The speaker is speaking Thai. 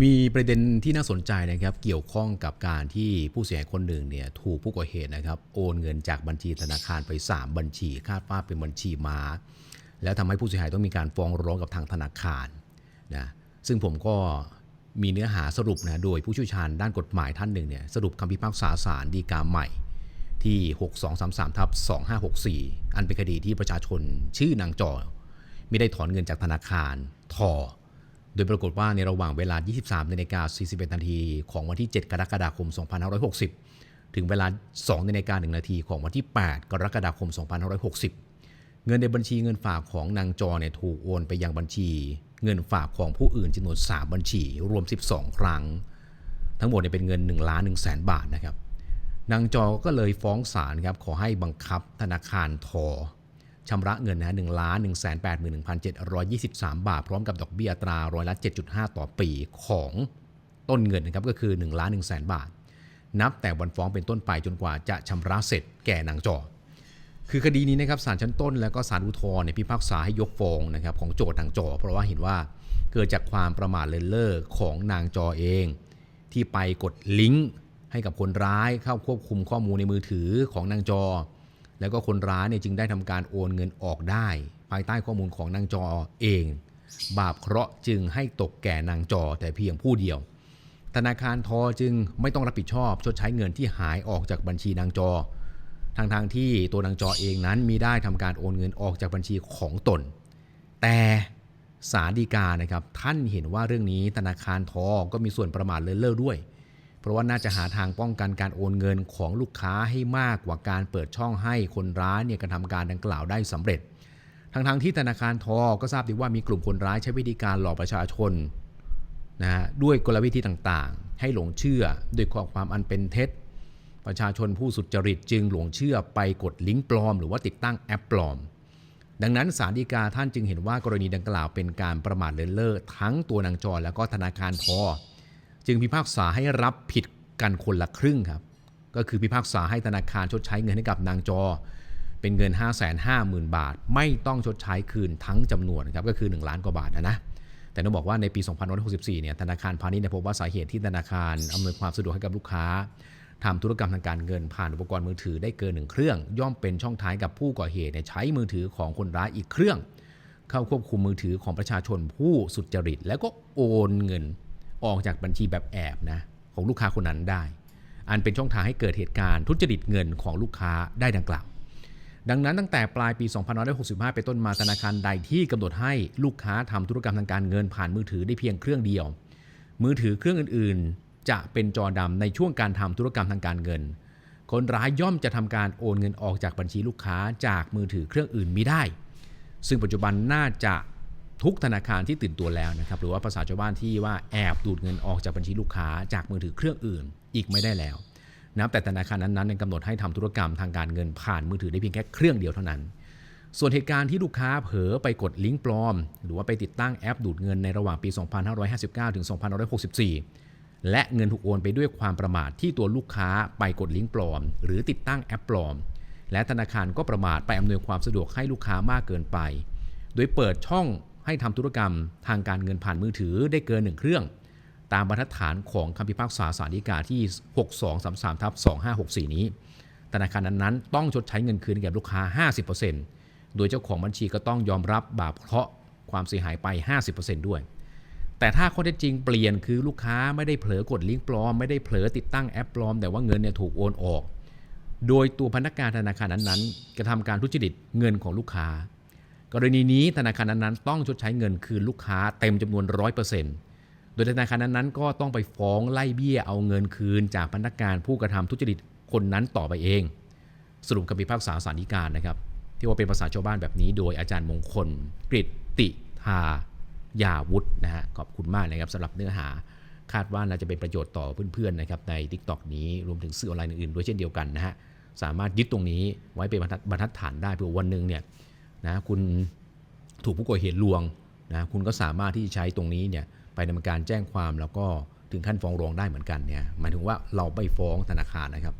มีประเด็นที่น่าสนใจนะครับเกี่ยวข้องกับการที่ผู้เสียหายคนหนึ่งเนี่ยถูกผู้ก่อเหตุนะครับโอนเงินจากบัญชีธนาคารไป 3 บัญชีคาดว่าเป็นบัญชีม้า แล้วทำให้ผู้เสียหายต้องมีการฟ้องร้องกับทางธนาคารนะซึ่งผมก็มีเนื้อหาสรุปนะโดยผู้ชี่ยวชาญด้านกฎหมายท่านหนึ่งเนี่ยสรุปคำพิพากษาศาลฎีกาใหม่ที่ 6233ทับ2564 อันเป็นคดีที่ประชาชนชื่อนางจอไม่ได้ถอนเงินจากธนาคารทอ โดยปรากฏว่าในระหว่างเวลา 23นาฬิกา41 นาทีของวันที่ 7 กรกฎาคม 2560 ถึงเวลา 2นาฬิกา1นาทีของวันที่ 8 กรกฎาคม 2560 เงินในบัญชีเงินฝากของนางจอเนี่ยถูกโอนไปยังบัญชี เงินฝากของผู้อื่นจำนวน 3 บัญชี รวม 12 ครั้ง ทั้งหมดเนี่ยเป็นเงิน1ล้าน1แสนบาทนะครับ นางจอก็เลยฟ้องศาลครับขอให้บังคับธนาคารทอ ชำระเงินนะหนึ่งล้านหนึ่งแสนแปดหมื่นหนึ่งพันเจ็ดร้อยยี่สิบสามบาท พร้อมกับดอกเบี้ยตราร้อยละเจ็ดจุดห้าต่อปีของต้นเงินนะครับก็คือ1ล้านหนึ่งแสนบาท นับแต่วันฟ้องเป็นต้นไปจนกว่าจะชำระเสร็จแก่นางจอคือคดีนี้นะครับศาลชั้นต้นแล้วก็ศาลอุทธรณ์เนี่ยพิพากษาให้ยกฟ้องนะครับของโจทย์นางจอ เพราะว่าเห็นว่าเกิดจากความประมาทเลินเล่อของนางจอเอง ที่ไปกดลิงก์ให้กับคนร้ายเข้าควบคุมข้อมูลในมือถือของนางจอ แล้วก็คนร้ายเนี่ยจึงได้ทำการโอนเงินออกได้ ภายใต้ข้อมูลของนางจอเอง บาปเคราะห์จึงให้ตกแก่นางจอแต่เพียงผู้เดียว ธนาคารทอจึงไม่ต้องรับผิดชอบชดใช้เงินที่หายออกจากบัญชีนางจอทางทางที่ตัวนางจอเองนั้นมีได้ทำการโอนเงินออกจากบัญชีของตน แต่ศาลฎีกานะครับท่านเห็นว่าเรื่องนี้ธนาคารทอก็มีส่วนประมาทเลินเล่อด้วย เพราะว่าน่าจะหาทางป้องกันการโอนเงินของลูกค้าให้มากกว่าการเปิดช่องให้คนร้ายเนี่ยกระทำการดังกล่าวได้สำเร็จทั้งๆที่ธนาคารทอก็ทราบดีว่ามีกลุ่มคนร้ายใช้วิธีการหลอกประชาชนนะฮะด้วยกลวิธีต่างๆ ให้หลงเชื่อด้วยข้อความอันเป็นเท็จ ประชาชนผู้สุจริตจึงหลงเชื่อไปกดลิงก์ปลอม หรือว่าติดตั้งแอปปลอม ดังนั้นศาลฎีกาท่านจึงเห็นว่ากรณีดังกล่าวเป็นการประมาทเลินเล่อทั้งตัวนางจอและก็ธนาคารทอ จึงพิพากษาให้รับผิดกันคนละครึ่งครับ ก็คือพิพากษาให้ธนาคารชดใช้เงินให้กับนางจอ เป็นเงิน 5 5 0 0 0 0 บาท ไม่ต้องชดใช้คืนทั้งจำนวนครับก็คือ 1 ล้านกว่าบาทนะนะแต่ต้องบอกว่าในปี 2564 เนี่ยธนาคารพาณิชย์พบว่าสาเหตุที่ธนาคารอำนวยความสะดวกให้กับลูกค้าทำธุรกรรมทางการเงินผ่านอุปกรณ์มือถือได้เกินหนึ่งเครื่อง ย่อมเป็นช่องทางกับผู้ก่อเหตุใช้มือถือของคนร้ายอีกเครื่อง เข้าควบคุมมือถือของประชาชนผู้สุจริต แล้วก็โอนเงิน ออกจากบัญชีแบบแอบนะของลูกค้าคนนั้นได้ อันเป็นช่องทางให้เกิดเหตุการณ์ทุจริตเงินของลูกค้าได้ดังกล่าว ดังนั้นตั้งแต่ปลายปี 2565 เป็นต้นมาธนาคารใดที่กำหนดให้ลูกค้าทำธุรกรรมทางการเงินผ่านมือถือได้เพียงเครื่องเดียว มือถือเครื่องอื่นๆ จะเป็นจอดำในช่วงการทำธุรกรรมทางการเงิน คนร้ายย่อมจะทำการโอนเงินออกจากบัญชีลูกค้าจากมือถือเครื่องอื่นมิได้ ซึ่งปัจจุบันน่าจะ ทุกธนาคารที่ตื่นตัวแล้วนะครับหรือว่าภาษาชาวบ้านที่ว่าแอบดูดเงินออกจากบัญชีลูกค้าจากมือถือเครื่องอื่นอีกไม่ได้แล้วนับแต่ธนาคารนั้นๆยังกำหนดให้ทำธุรกรรมทางการเงินผ่านมือถือได้เพียงแค่เครื่องเดียวเท่านั้น ส่วนเหตุการณ์ที่ลูกค้าเผลอไปกดลิงก์ปลอม หรือว่าไปติดตั้งแอปดูดเงินในระหว่างปี 2559 ถึง 2564 และเงินถูกโอนไปด้วยความประมาทที่ตัวลูกค้าไปกดลิงก์ปลอม หรือติดตั้งแอปปลอม และธนาคารก็ประมาทไปอำนวยความสะดวกให้ลูกค้ามากเกินไป โดยเปิดช่อง ให้ทำธุรกรรมทางการเงินผ่านมือถือได้เกินหนึ่งเครื่อง ตามบรรทัดฐานของคำพิพากษาสารฎีกาที่ 6233ทับ2564 นี้ ธนาคารนั้นๆ ต้องชดใช้เงินคืนแก่ลูกค้า 50%โดยเจ้าของบัญชีก็ต้องยอมรับบาปเคราะห์ความเสียหายไป 50%ด้วย แต่ถ้าข้อเท็จจริงเปลี่ยนคือลูกค้าไม่ได้เผลอกดลิงก์ปลอม ไม่ได้เผลอติดตั้งแอปปลอม แต่ว่าเงินเนี่ยถูกโอนออก โดยตัวพนักงานธนาคารนั้นๆกระทำการทุจริตเงินของลูกค้า กรณีนี้ธนาคารนั้นๆต้องชดใช้เงินคืนลูกค้าเต็มจำนวน 100%โดยธนาคารนั้นๆก็ต้องไปฟ้องไล่เบี้ยเอาเงินคืนจากพนักงานผู้กระทำทุจริตคนนั้นต่อไปเอง สรุปคำพิพากษาสารฎีกานะครับ ที่ว่าเป็นภาษาชาวบ้านแบบนี้ โดยอาจารย์มงคลกฤตติทายาวุฒินะฮะขอบคุณมากนะครับสำหรับเนื้อหาคาดว่าน่าจะเป็นประโยชน์ต่อเพื่อนๆนะครับใน t ิ k t o k นี้รวมถึงสื่อออนไลน์อื่นๆด้วยเช่นเดียวกันนะฮะสามารถยึดตรงนี้ไว้เป็นบรรทัดฐานได้เพื่อวันหนึ่งเนี่ย นะคุณถูกผู้ก่อเหตุลวงนะคุณก็สามารถที่จะใช้ตรงนี้เนี่ยไปดำเนินการแจ้งความแล้วก็ถึงขั้นฟ้องร้องได้เหมือนกันเนี่ยหมายถึงว่าเราไปฟ้องธนาคารนะครับ